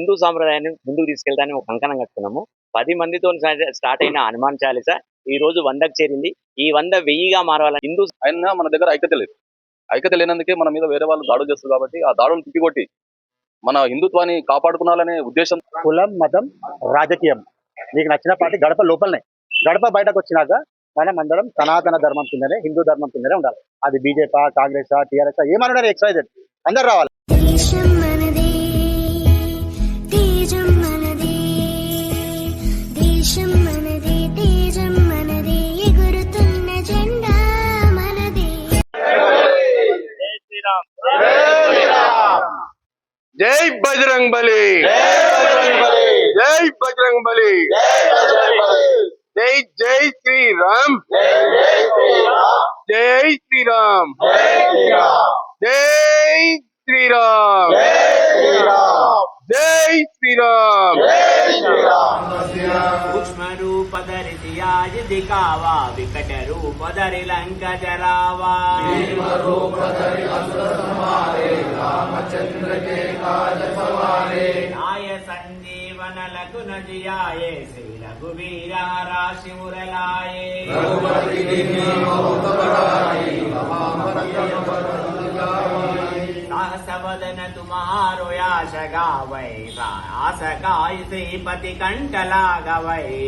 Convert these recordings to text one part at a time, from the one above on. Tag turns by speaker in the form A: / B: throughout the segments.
A: హిందూ సాంప్రదాయాన్ని ముందుకు తీసుకెళ్తానని ఒక కంకణం కట్టుకున్నాము. పది మందితో స్టార్ట్ అయిన హనుమాన్ చాలీస ఈ రోజు వందకు చేరింది. ఈ వంద వెయ్యిగా మారాలని హిందూ
B: అయినా మన దగ్గర ఐక్యత లేదు. ఐక్యత లేనందుకే మన మీద వేరే వాళ్ళు దాడులు చేస్తారు కాబట్టి ఆ దాడులను తిప్పికొట్టి మన హిందుత్వాన్ని కాపాడుకోవాలనే ఉద్దేశం
C: కులం మతం రాజకీయం. నీకు నచ్చిన పార్టీ గడప లోపలనే. గడప బయటకు వచ్చినాక మనం అందరం సనాతన ధర్మం కిందనే హిందూ ధర్మం కిందనే ఉండాలి. అది బీజేపీ కాంగ్రెస్ టీఆర్ఎస్ ఏమన్నా ఎక్సైజ్ అందరు రావాలి.
D: బజరంగ్ బలి జై బజరంగ్ బలి జై జై శ్రీరామ్. జై శ్రీరామ్. జై శ్రీరామ్. జై శ్రీరామ్.
E: रामचंद्र के काज सवारे आय संजीवन लघुन जियाये श्री रघुवीरा राशि मुरलाये रघुपति बहुत बड़ाई सहसवदन तुम्हारो आश गावै आस काय श्रीपति कंठ लागवै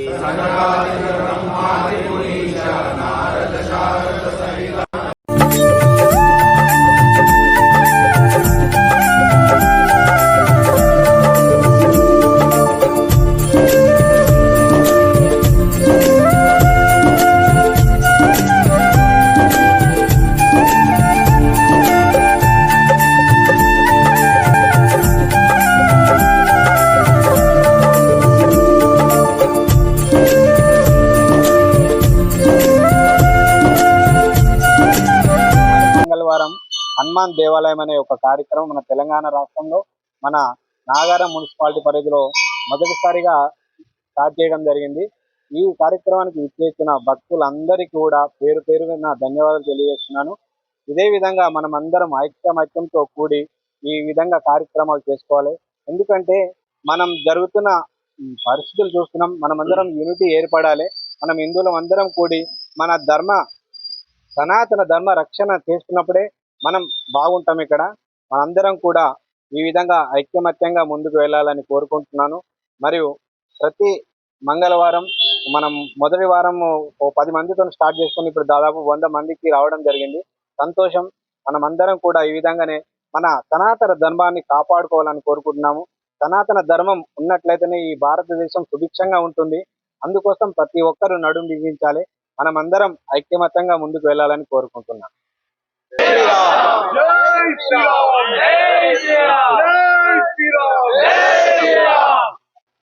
E: नारद
C: शारद హనుమాన్ దేవాలయం అనే ఒక కార్యక్రమం మన తెలంగాణ రాష్ట్రంలో మన నాగారం మున్సిపాలిటీ పరిధిలో మొదటిసారిగా స్టార్ట్ చేయడం జరిగింది. ఈ కార్యక్రమానికి విచ్చేసిన భక్తులందరికీ కూడా పేరు పేరున ధన్యవాదాలు తెలియజేస్తున్నాను. ఇదే విధంగా మనం అందరం ఐక్యమత్యంతో కూడి ఈ విధంగా కార్యక్రమాలు చేసుకోవాలి. ఎందుకంటే మనం జరుగుతున్న పరిస్థితులు చూస్తున్నాం. మనమందరం యూనిటీ ఏర్పడాలి. మనం హిందువులం అందరం కూడి మన ధర్మ సనాతన ధర్మ రక్షణ చేస్తున్నప్పుడే మనం బాగుంటాం ఇక్కడ. మనందరం కూడా ఈ విధంగా ఐక్యమత్యంగా ముందుకు వెళ్ళాలని కోరుకుంటున్నాను. మరియు ప్రతి మంగళవారం మనం మొదటి వారం ఓ పది మందితో స్టార్ట్ చేసుకుని ఇప్పుడు దాదాపు వంద మందికి రావడం జరిగింది. సంతోషం. మనం అందరం కూడా ఈ విధంగానే మన సనాతన ధర్మాన్ని కాపాడుకోవాలని కోరుకుంటున్నాము. సనాతన ధర్మం ఉన్నట్లయితేనే ఈ భారతదేశం సుభిక్షంగా ఉంటుంది. అందుకోసం ప్రతి ఒక్కరూ నడుం బిగించాలి. మనమందరం ఐక్యమత్యంగా ముందుకు వెళ్ళాలని కోరుకుంటున్నాను.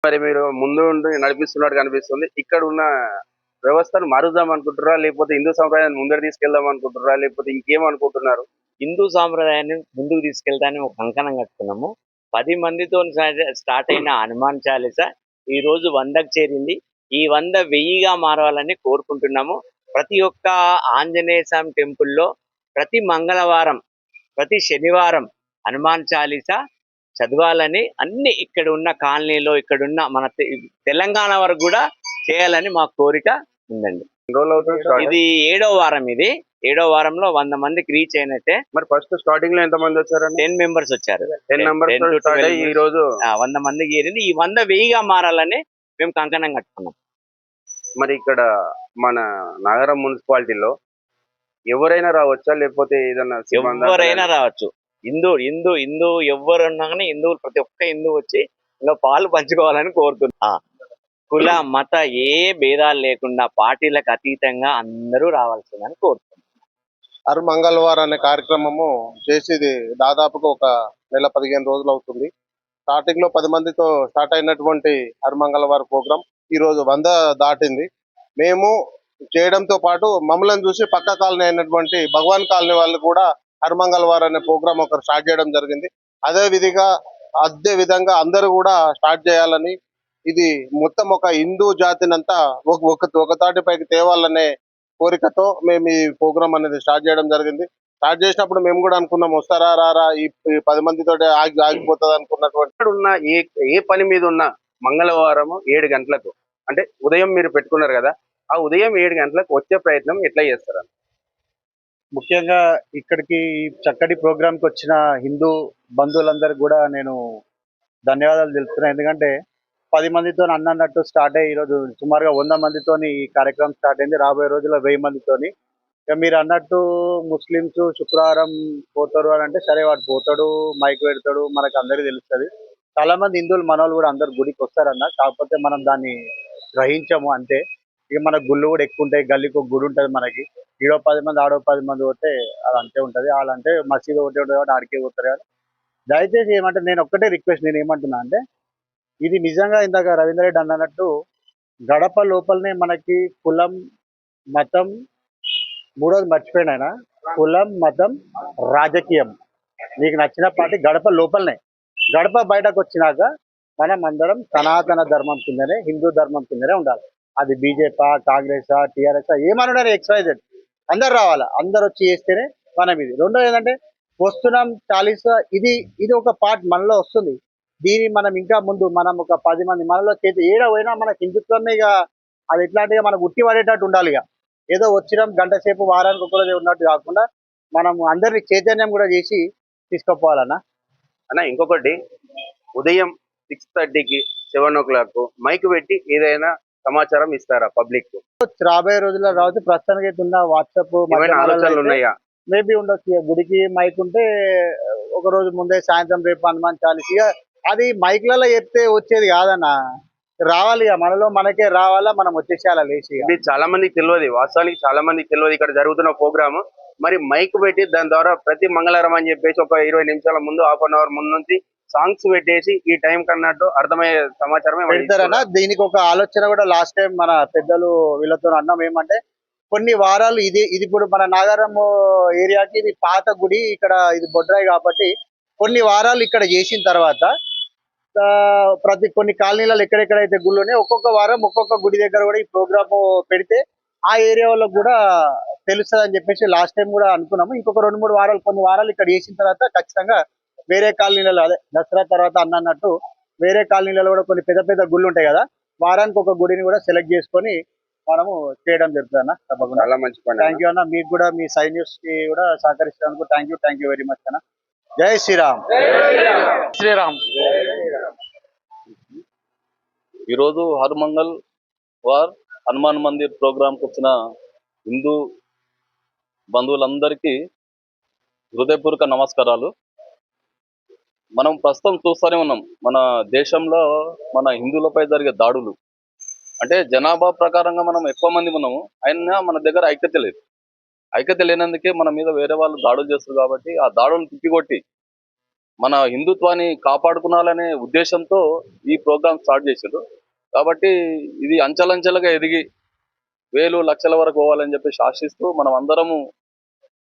B: మరి మీరు ముందు ఉండి నడిపిస్తున్నట్టు కనిపిస్తుంది. ఇక్కడ ఉన్న వ్యవస్థను మారుద్దాం అనుకుంటున్నారా? లేకపోతే హిందూ సంప్రదాయాన్ని ముందర తీసుకెళ్దాం అనుకుంటున్నారా? లేకపోతే ఇంకేం అనుకుంటున్నారు?
A: హిందూ సాంప్రదాయాన్ని ముందుకు తీసుకెళ్తానని ఒక కంకణం కట్టుకున్నాము. పది మందితో స్టార్ట్ అయిన హనుమాన్ చాలీస ఈ రోజు వందకు చేరింది. ఈ వంద వెయ్యిగా మారాలని కోరుకుంటున్నాము. ప్రతి ఒక్క ఆంజనేయ స్వామి టెంపుల్లో ప్రతి మంగళవారం ప్రతి శనివారం హనుమాన్ చాలీస చదవాలని అన్ని ఇక్కడ ఉన్న కాలనీలో ఇక్కడ ఉన్న మన తె- తెలంగాణ వరకు కూడా చేయాలని మా కోరిక ఉందండి? ఇది ఏడో వారం ఇది. ఏడో వారంలో వంద మందికి రీచ్ అయినట్టే.
B: మరి ఫస్ట్ స్టార్టింగ్లో ఎంత మంది వచ్చారండి?
A: టెన్ మెంబర్స్ వచ్చారు.
B: టెన్
A: 10
B: మెంబర్స్
A: to
B: స్టార్ట్
A: 12
B: అయ్యి ఈ రోజు.
A: వంద మందికి చేరింది ఈ వంద వెయ్యిగా మారాలని మేము కంకణం కట్టుకున్నాం.
B: మరి ఇక్కడ మన నగరం మున్సిపాలిటీలో ఎవరైనా రావచ్చా? లేకపోతే ఏదన్నా
A: ఎవరైనా రావచ్చు. హిందూ హిందూ హిందూ ఎవరు ఉన్నా కానీ హిందువులు ప్రతి ఒక్క హిందూ వచ్చి ఇంకా పాలు పంచుకోవాలని కోరుతున్నా కుల మత ఏ భేదాలు లేకుండా పార్టీలకు అతీతంగా అందరూ రావాల్సిందని కోరుతున్నాం
F: హర్ మంగళవారం అనే కార్యక్రమము చేసేది దాదాపుగా ఒక నెల పదిహేను రోజులు అవుతుంది. స్టార్టింగ్లో పది మందితో స్టార్ట్ అయినటువంటి హర్ మంగళవారం ప్రోగ్రామ్ ఈ రోజు వంద దాటింది. మేము చేయడంతో పాటు మమ్మల్ని చూసి పక్క కాలనీ అయినటువంటి భగవాన్ కాలనీ వాళ్ళు కూడా హర్ మంగళవారం అనే ప్రోగ్రామ్ ఒకరు స్టార్ట్ చేయడం జరిగింది. అదే విధిగా అదే విధంగా అందరూ కూడా స్టార్ట్ చేయాలని ఇది మొత్తం ఒక హిందూ జాతినంతా ఒక ఒక ఒక తాటిపైకి తేవాలనే కోరికతో మేము ఈ ప్రోగ్రామ్ అనేది స్టార్ట్ చేయడం జరిగింది. స్టార్ట్ చేసినప్పుడు మేము కూడా అనుకున్నాం వస్తారా రారా ఈ ఈ పది మందితో ఆగి ఆగిపోతుంది అనుకున్నటువంటి
D: ఉన్న ఏ ఏ పని మీద ఉన్న మంగళవారం ఏడు గంటలకు. అంటే ఉదయం మీరు పెట్టుకున్నారు కదా ఆ ఉదయం ఏడు గంటలకు వచ్చే ప్రయత్నం ఎట్లా చేస్తారు?
G: ముఖ్యంగా ఇక్కడికి చక్కటి ప్రోగ్రాంకి వచ్చిన హిందూ బంధువులందరికీ కూడా నేను ధన్యవాదాలు తెలుపుతున్నాను ఎందుకంటే పది మందితో అన్నట్టు స్టార్ట్ అయ్యి ఈరోజు సుమారుగా వంద మందితోని ఈ కార్యక్రమం స్టార్ట్ అయింది. రాబోయే రోజుల్లో వెయ్యి మందితోని. ఇక మీరు అన్నట్టు ముస్లిమ్స్ శుక్రవారం పోతారు అని అంటే సరే వాడు పోతాడు మైక్ పెడతాడు మనకు అందరికీ తెలుస్తుంది. చాలా మంది హిందువులు మనవాళ్ళు కూడా అందరు గుడికి వస్తారన్న. కాకపోతే మనం దాన్ని గ్రహించము అంతే ఇక మన గుళ్ళు కూడా ఎక్కువ ఉంటాయి. గల్లీకి ఒక గుడి ఉంటుంది మనకి. ఈడో పది మంది ఆడో పది మంది పోతే అది అంతే ఉంటది. వాళ్ళంటే మసీదు ఒకటి ఉంటుంది కాబట్టి ఆడికే పోతారు కానీ దయచేసి ఏమంటే నేను ఒక్కటే రిక్వెస్ట్ నేను ఏమంటున్నా అంటే ఇది నిజంగా ఇందాక రవీంద్ర రెడ్డి అన్నట్టు గడప లోపలనే మనకి కులం మతం మూడోది మర్చిపోయిన ఆయన. కులం మతం రాజకీయం. నీకు నచ్చిన పార్టీ గడప లోపలనే. గడప బయటకు వచ్చినాక మనం అందరం సనాతన ధర్మం కిందనే హిందూ ధర్మం కిందనే ఉండాలి. అది బీజేపీ కాంగ్రెస్ టీఆర్ఎస్ ఏమనున్నారు ఎక్స్వైజెడ్ అందరు రావాలా. అందరు వచ్చి చేస్తేనే మనం ఇది. రెండో ఏంటంటే వస్తున్నాం చాలీస్ ఇది ఇది ఒక పార్ట్ మనలో వస్తుంది. దీన్ని మనం ఇంకా ముందు మనం ఒక పది మంది మనలో చేతి ఏడ పోయినా మన హిందుత్వమే ఇక అది ఎట్లాంటిగా మనకు ఉట్టి పడేటట్టు ఉండాలి ఇక. ఏదో వచ్చినాం గంట సేపు వారానికి ఒకరోజు ఉన్నట్టు కాకుండా మనం అందరిని చైతన్యం కూడా చేసి తీసుకుపోవాలన్న.
D: అన్న ఇంకొకటి ఉదయం సిక్స్ థర్టీకి సెవెన్ ఓ క్లాక్ మైక్ పెట్టి ఏదైనా సమాచారం ఇస్తారా పబ్లిక్
G: రాబోయే రోజుల్లో రావచ్చు. ప్రస్తుతానికి అయితే ఉన్న వాట్సాప్
D: ఆలోచనలు ఉన్నాయా?
G: మేబీ ఉండొచ్చు. గుడికి మైక్ ఉంటే ఒక రోజు ముందే సాయంత్రం రేపు హనుమాన్ చాలీస్ ఇక అది మైక్లలో చెప్తే వచ్చేది కాదన్న. రావాలి మనలో మనకే రావాలా మనం వచ్చేసేయాలా లేచి.
D: ఇది చాలా మందికి తెలియదు. వాస్తవానికి చాలా మందికి తెలియదు. ఇక్కడ జరుగుతున్న ప్రోగ్రామ్. మరి మైక్ పెట్టి దాని ద్వారా ప్రతి మంగళవారం అని చెప్పేసి ఒక ఇరవై నిమిషాల ముందు హాఫ్ అన్ అవర్ ముందు నుంచి సాంగ్స్ పెట్టేసి ఈ టైం కన్నట్టు అర్థమయ్యే సమాచారమే వాళ్ళు
G: పెడతారన్న దీనికి ఒక ఆలోచన కూడా లాస్ట్ టైం మన పెద్దలు వీళ్ళతో అన్నాం ఏమంటే కొన్ని వారాలు ఇది ఇది ఇప్పుడు మన నాగారం ఏరియాకి ఇది పాత గుడి ఇక్కడ ఇది బొడ్రాయి కాబట్టి కొన్ని వారాలు ఇక్కడ చేసిన తర్వాత ప్రతి కొన్ని కాలనీలలో ఎక్కడెక్కడైతే గుళ్ళు ఉన్నాయో ఒక్కొక్క వారం ఒక్కొక్క గుడి దగ్గర కూడా ఈ ప్రోగ్రామ్ పెడితే ఆ ఏరియా వాళ్ళకి కూడా తెలుస్తుంది అని చెప్పేసి లాస్ట్ టైం కూడా అనుకున్నాము. ఇంకొక రెండు మూడు వారాలు కొన్ని వారాలు ఇక్కడ చేసిన తర్వాత ఖచ్చితంగా వేరే కాలనీలలో అదే దసరా తర్వాత అన్నట్టు వేరే కాలనీలలో కూడా కొన్ని పెద్ద పెద్ద గుళ్ళు ఉంటాయి కదా వారానికి ఒక గుడిని కూడా సెలెక్ట్ చేసుకొని మనము చేయడం జరుగుతుంది అన్న. తప్పకుండా.
D: చాలా మంచి పని
G: థ్యాంక్ యూ అన్న. మీకు కూడా మీ సై న్యూస్కి కూడా సహకరించినందుకు thank you thank you very much అన్న. జై శ్రీరామ్. శ్రీరామ్.
B: ఈరోజు హర్మంగల్ వార్ హనుమాన్ మందిర్ ప్రోగ్రాంకి వచ్చిన హిందూ బంధువులందరికీ హృదయపూర్వక నమస్కారాలు. మనం ప్రస్తుతం చూస్తూనే ఉన్నాం. మన దేశంలో మన హిందువులపై జరిగే దాడులు. అంటే జనాభా ప్రకారంగా మనం ఎక్కువ మంది ఉన్నాము. అయినా మన దగ్గర ఐక్యత లేదు. ఐక్యత లేనందుకే మన మీద వేరే వాళ్ళు దాడులు చేస్తారు కాబట్టి ఆ దాడులను తిప్పికొట్టి మన హిందుత్వాన్ని కాపాడుకోవాలనే ఉద్దేశంతో ఈ ప్రోగ్రామ్ స్టార్ట్ చేశారు కాబట్టి ఇది అంచెలంచెలుగా ఎదిగి వేలు లక్షల వరకు పోవాలని చెప్పేసి ఆశిస్తూ మనం అందరము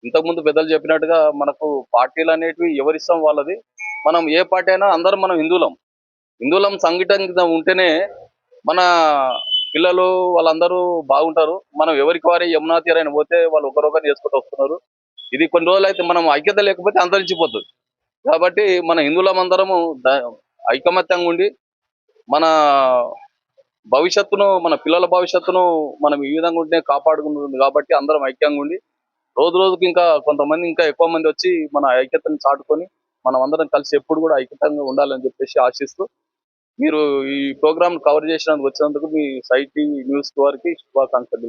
B: ఇంతకుముందు పెద్దలు చెప్పినట్టుగా మనకు పార్టీలు అనేటివి ఎవరిస్తాం వాళ్ళది? మనం ఏ పార్టీ అయినా అందరం మనం హిందువులం. హిందువులం సంఘటన ఉంటేనే మన పిల్లలు వాళ్ళందరూ బాగుంటారు. మనం ఎవరికి వారి యమునా తీరైన పోతే వాళ్ళు ఒకరొకరు చేసుకుంటూ వస్తున్నారు. ఇది కొన్ని రోజులు అయితే మనం ఐక్యత లేకపోతే అంతరించిపోతుంది కాబట్టి మన హిందువులం అందరము ఐకమత్యంగా ఉండి మన భవిష్యత్తును మన పిల్లల భవిష్యత్తును మనం ఈ విధంగా ఉంటే కాపాడుకుంటుంది కాబట్టి అందరం ఐక్యంగా ఉండి రోజు రోజుకి ఇంకా కొంతమంది ఇంకా ఎక్కువ మంది వచ్చి మన ఐక్యతను చాటుకొని మనం అందరం కలిసి ఎప్పుడు కూడా ఐక్యతంగా ఉండాలని చెప్పేసి ఆశిస్తూ మీరు ఈ ప్రోగ్రామ్ కవర్ చేసినందుకు వచ్చినందుకు మీ సైట్ న్యూస్ వారికి శుభాకాంక్షలు